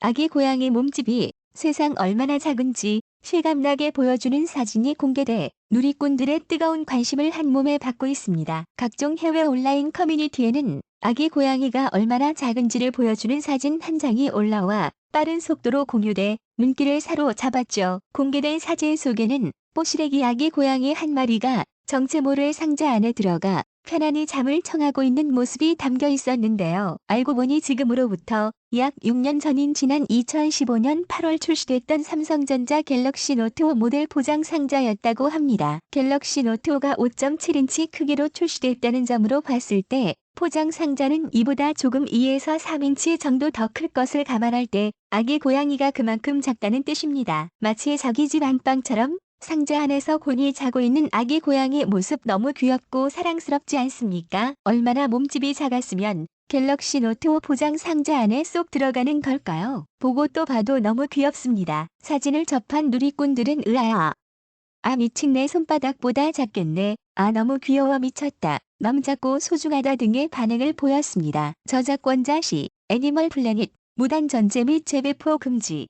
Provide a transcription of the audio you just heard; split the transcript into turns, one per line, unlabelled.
아기 고양이 몸집이 세상 얼마나 작은지 실감나게 보여주는 사진이 공개돼 누리꾼들의 뜨거운 관심을 한 몸에 받고 있습니다. 각종 해외 온라인 커뮤니티에는 아기 고양이가 얼마나 작은지를 보여주는 사진 한 장이 올라와 빠른 속도로 공유돼 눈길을 사로잡았죠. 공개된 사진 속에는 뽀시래기 아기 고양이 한 마리가 정체 모를 상자 안에 들어가 편안히 잠을 청하고 있는 모습이 담겨 있었는데요. 알고 보니 지금으로부터 약 6년 전인 지난 2015년 8월 출시됐던 삼성전자 갤럭시 노트 5 모델 포장 상자였다고 합니다. 갤럭시 노트 5가 5.7인치 크기로 출시됐다는 점으로 봤을 때 포장 상자는 이보다 조금 2에서 3인치 정도 더 클 것을 감안할 때 아기 고양이가 그만큼 작다는 뜻입니다. 마치 자기 집 안방처럼 상자 안에서 곤히 자고 있는 아기 고양이 모습 너무 귀엽고 사랑스럽지 않습니까? 얼마나 몸집이 작았으면 갤럭시 노트 5 포장 상자 안에 쏙 들어가는 걸까요? 보고 또 봐도 너무 귀엽습니다. 사진을 접한 누리꾼들은 으아아. 아 미친 내 손바닥보다 작겠네. 아 너무 귀여워 미쳤다. 너무 작고 소중하다 등의 반응을 보였습니다. 저작권자 시 애니멀 플래닛 무단 전제 및 재배포 금지